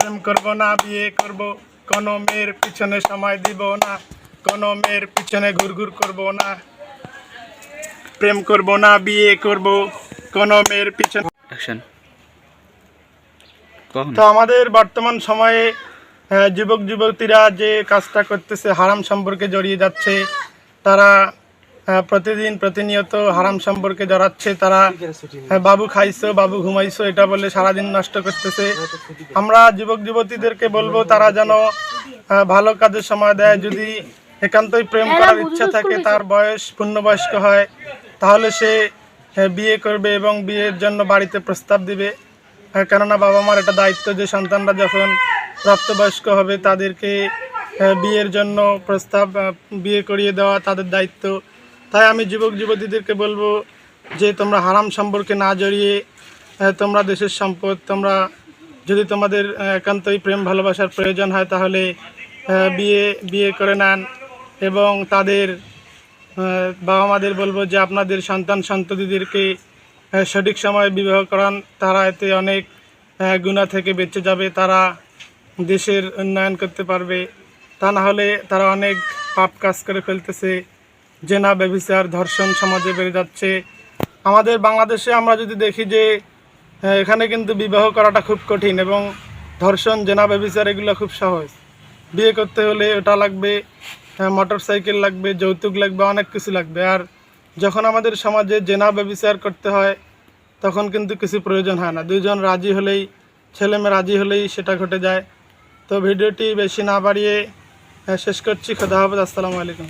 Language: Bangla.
প্রেম করব না বিয়ে করব। কোনো মেয়ের পিছনে সময় দিব না কোনো মেয়ের পিছনে ঘুরঘুর করব না। প্রেম করব না বিয়ে করব কোনো মেয়ের পিছনে। তো আমাদের বর্তমান সময়ে যুবক যুবতীরা যে কাজটা করতেছে হারাম সম্পর্কে জড়িয়ে যাচ্ছে তারা প্রতিদিন প্রতিনিয়ত হারাম সম্পর্কে জড়াচ্ছে তারা। বাবু খাইছো বাবু ঘুমাইছো এটা বলে সারাদিন নষ্ট করতেছে। আমরা যুবক যুবতীদেরকে বলব তারা যেন ভালো কাজে সময় দেয়। যদি একান্তই প্রেম করার ইচ্ছা থাকে তার বয়স পূর্ণবয়স্ক হয় তাহলে সে বিয়ে করবে এবং বিয়ের জন্য বাড়িতে প্রস্তাব দিবে। হ্যাঁ, কেননা বাবা মার এটা দায়িত্ব যে সন্তানরা যখন প্রাপ্তবয়স্ক হবে তাদেরকে বিয়ের জন্য প্রস্তাব বিয়ে করিয়ে দেওয়া তাদের দায়িত্ব। তাই আমি যুবক যুবতীদেরকে বলব যে তোমরা হারাম সম্পর্কে না জড়িয়ে তোমরা দেশের সম্পদ, তোমরা যদি তোমাদের একান্তই প্রেম ভালোবাসার প্রয়োজন হয় তাহলে বিয়ে বিয়ে করে নেন এবং তাদের বাবা মাদের বলব যে আপনাদের সন্তান সন্ততিদেরকে সঠিক সময়ে বিবাহ করান। তারা এতে অনেক গুণা থেকে বেঁচে যাবে, তারা দেশের উন্নয়ন করতে পারবে। তা না হলে তারা অনেক পাপ কাজ করে ফেলতেছে। জেনা ব্যভিচার ধর্ষণ সমাজে বেড়ে যাচ্ছে। আমাদের বাংলাদেশে আমরা যদি দেখি যে আহ, এখানে কিন্তু বিবাহ করাটা খুব কঠিন এবং ধর্ষণ জেনা ব্যভিচার এগুলো খুব সহজ। বিয়ে করতে হলে ওটা লাগবে মোটর সাইকেল লাগবে যৌতুক লাগবে অনেক কিছু লাগবে। আর যখন আমাদের সমাজে জেনা ব্যবচার করতে হয় তখন কিন্তু কিছু প্রয়োজন হয় না। দুজন রাজি হলেই ছেলে মেয়ে রাজি হলেই সেটা ঘটে যায়। তো ভিডিওটি বেশি না বাড়িয়ে শেষ করছি। খোদা হাফেজ। আসসালামু আলাইকুম।